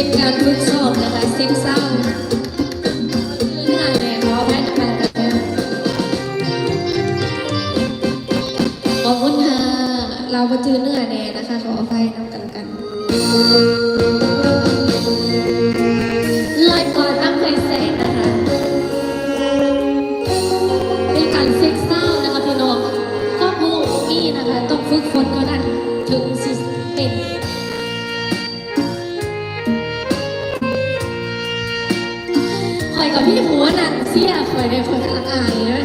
เป็นการทดสอบนะคะเส้นเศร้าขอบคุณค่ะเราไปเจอเนื้อแน่นะคะ ขออภัยน้ำกันกันลายก่อนตั้งใจแสงนะคะเป็นการเซ็กซ์เศร้านะคะพี่น้องก็พูดมีนะคะ ต้องฝึกฝนก็ได้ถึงสิเป็น พี่อยากเขินเนี่ยเขินอายนะ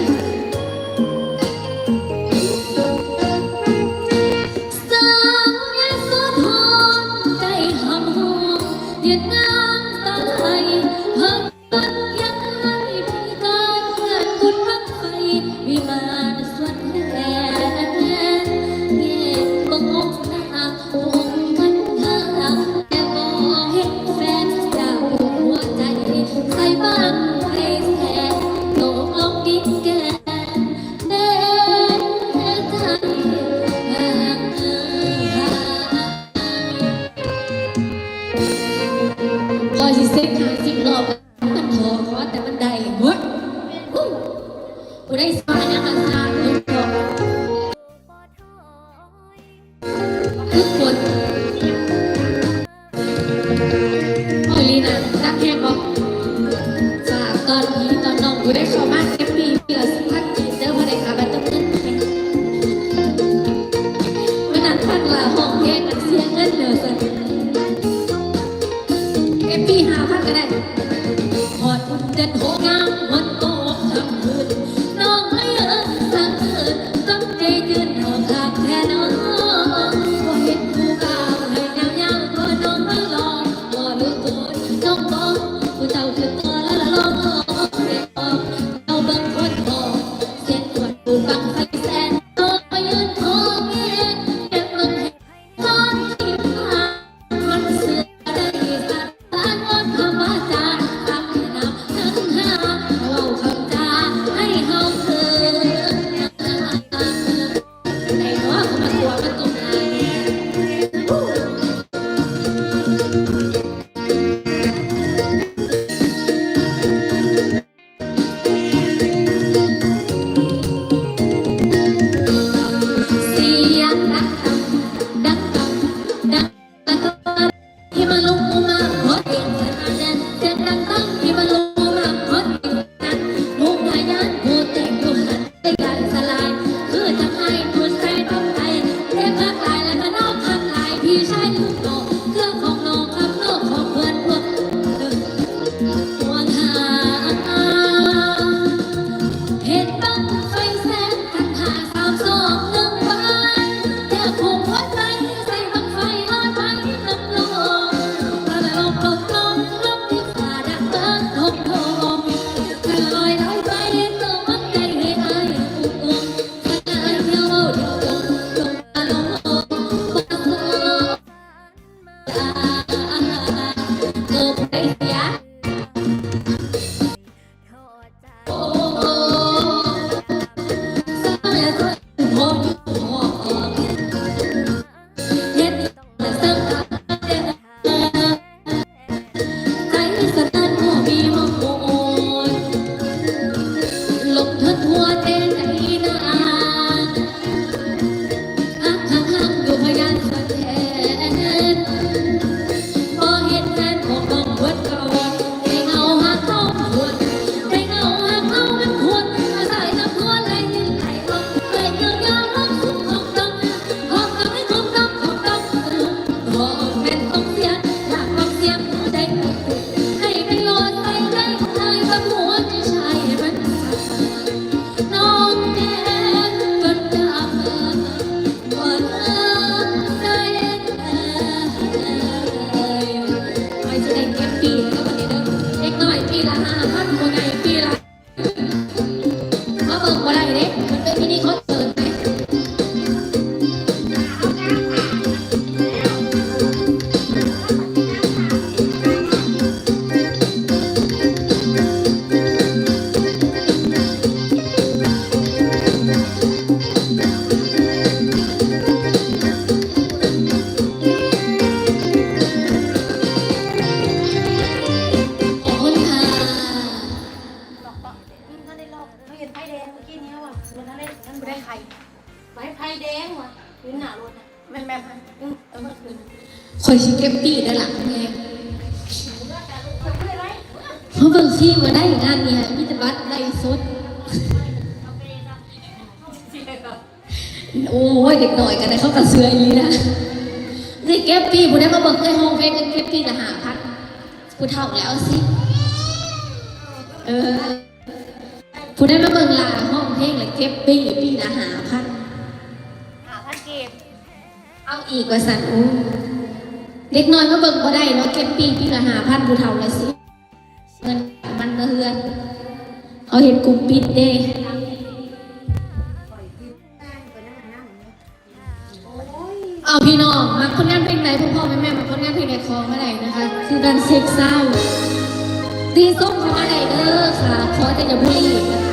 o poder. วัดไรสุด โอ้ยเด็กหน่อยกันนะเขากระเซื้อยนะนี่เก็บปีผู้ได้มาเบิกในห้องเพลงกัก็บปีนะหาพักผู้เท่าแล้วสิเออผู้ได้มาเบิกลาห้องเพลงเลยเก็บปี้ปี้นะหาพักหาพักเก็บเอาอีกว่าสันโอ้เด็กน้อยมาเบิกบ่ได้เนาะเก็บปี้ปี้ละหาพันผู้เท่าแล้วสิเงินมันเฮือน เอาเห็ดกุ้งปิดเด้เอาพี่น้องมาคนงานเพลงไหนพ่อพ่อแม่แม่มาคนงานเพลงไหนคองเมื่อไหร่นะคะคือการเซ็กเศร้าตีส้มขออะไรเด้อค่ะขอแต่อย่าพูดนะคะ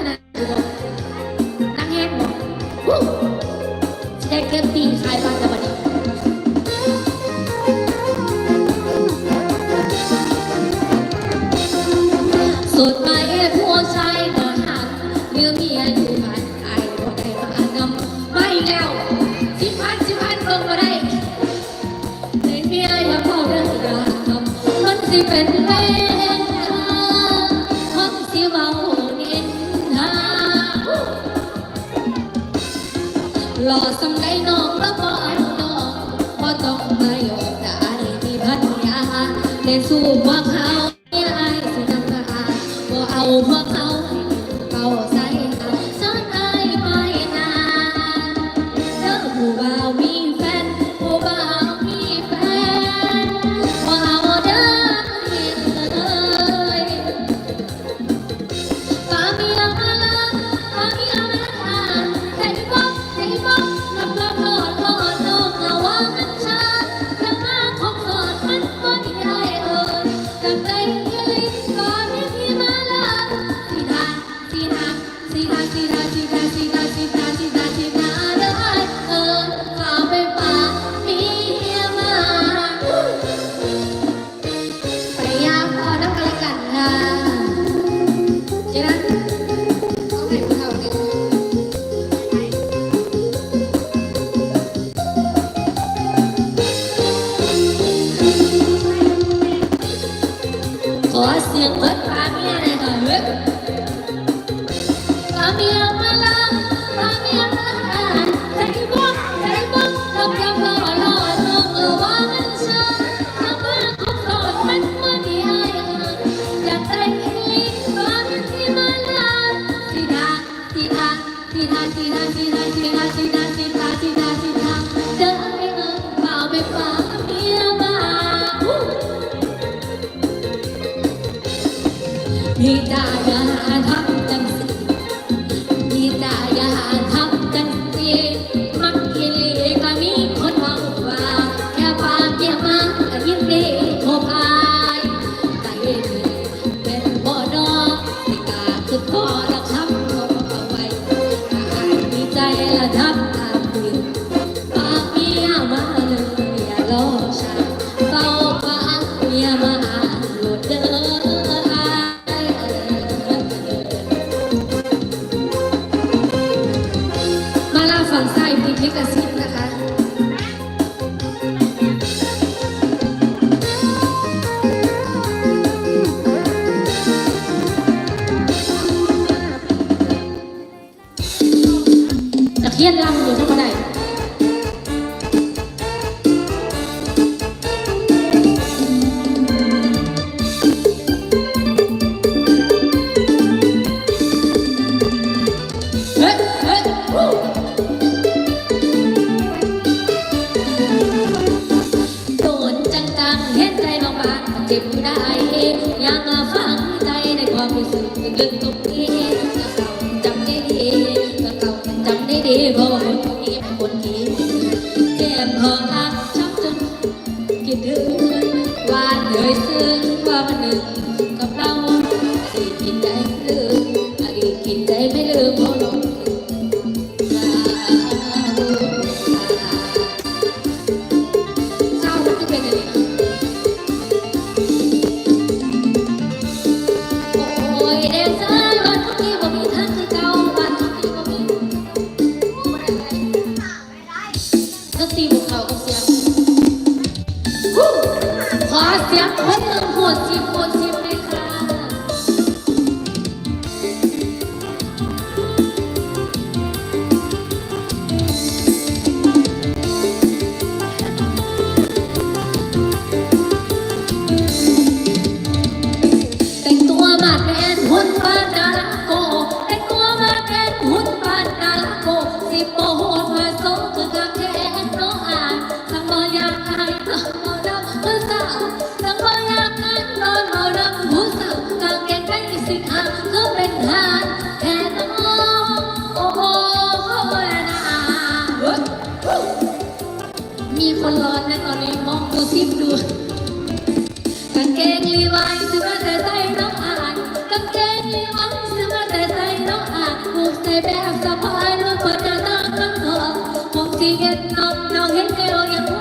หล่อซ้ำได้น้องตะพอน นลำอยู่ทั้งหมดเงเห็นใจบางๆมัเจ็บบูได้ยังมาฟังใจในความรู้สึกลึกง ตอนนี้มองตัวทิพดูกาเกงลีวายซื้อมาใส่น้องอานกาเกงลีวายซื้อมาใส่น้องอานผูกใส่แบบสะพายล้วก็จะต้งน้องอมองทีเห็นน้องน้องเห็นเอวยั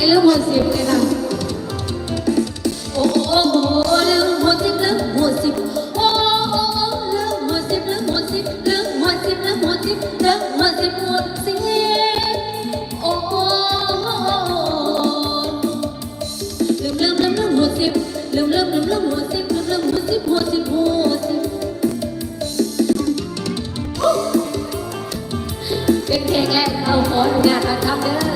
ไอ้เรื่องหมดสิบเลยค่ะ โอ้โอ้โอ้ลืมหมดสิลืมหมดสิโอ้โอ้โอ้ลืมหมดสิลืมหมดสิลืมหมดสิลืมหมดสิลืมหมดสิหมดสิโอ้โอ้ลืมลืมลืมลืมหมดสิลืมลืมลืมลืมหมดสิลืมลืมหมดสิหมดสิหมดสิเป็นเพลงแรกเอาขออนุญาตมาทำเด้อ